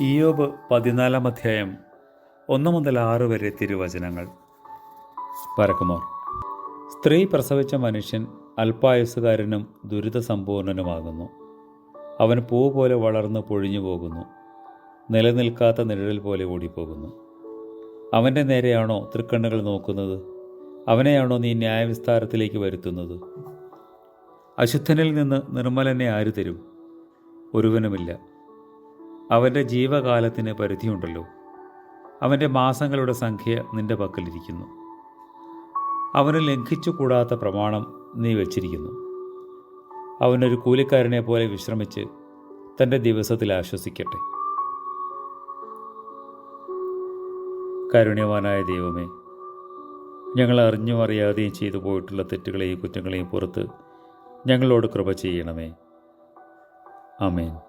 ഇയോബ് പതിനാലാം അധ്യായം ഒന്ന് മുതൽ ആറ് വരെ തിരുവചനങ്ങൾ. പരക്കുമോർ. സ്ത്രീ പ്രസവിച്ച മനുഷ്യൻ അല്പായുസ്സുകാരനും ദുരിതസമ്പൂർണനുമാകുന്നു. അവൻ പൂ പോലെ വളർന്ന് പൊഴിഞ്ഞു പോകുന്നു. നിലനിൽക്കാത്ത നിഴൽ പോലെ ഓടിപ്പോകുന്നു. അവന്റെ നേരെയാണോ തൃക്കണ്ണുകൾ നോക്കുന്നത്? അവനെയാണോ നീ ന്യായവിസ്താരത്തിലേക്ക് വരുത്തുന്നത്? അശുദ്ധനിൽ നിന്ന് നിർമ്മലനെ ആര് തരും? ഒരുവനുമില്ല. അവന്റെ ജീവകാലത്തിന് പരിധിയുണ്ടല്ലോ. അവന്റെ മാസങ്ങളുടെ സംഖ്യ നിന്റെ പക്കലിരിക്കുന്നു. അവന് ലംഘിച്ചുകൂടാത്ത പ്രമാണം നീ വച്ചിരിക്കുന്നു. അവനൊരു കൂലിക്കാരനെ പോലെ വിശ്രമിച്ച് തന്റെ ദിവസത്തിൽ ആശ്വസിക്കട്ടെ. കാരുണ്യവാനായ ദൈവമേ ഞങ്ങൾ അറിഞ്ഞും അറിയാതെയും ചെയ്തു പോയിട്ടുള്ള തെറ്റുകളെയും കുറ്റങ്ങളെയും പുറത്ത് ഞങ്ങളോട് കൃപ ചെയ്യണമേ. ആമേൻ.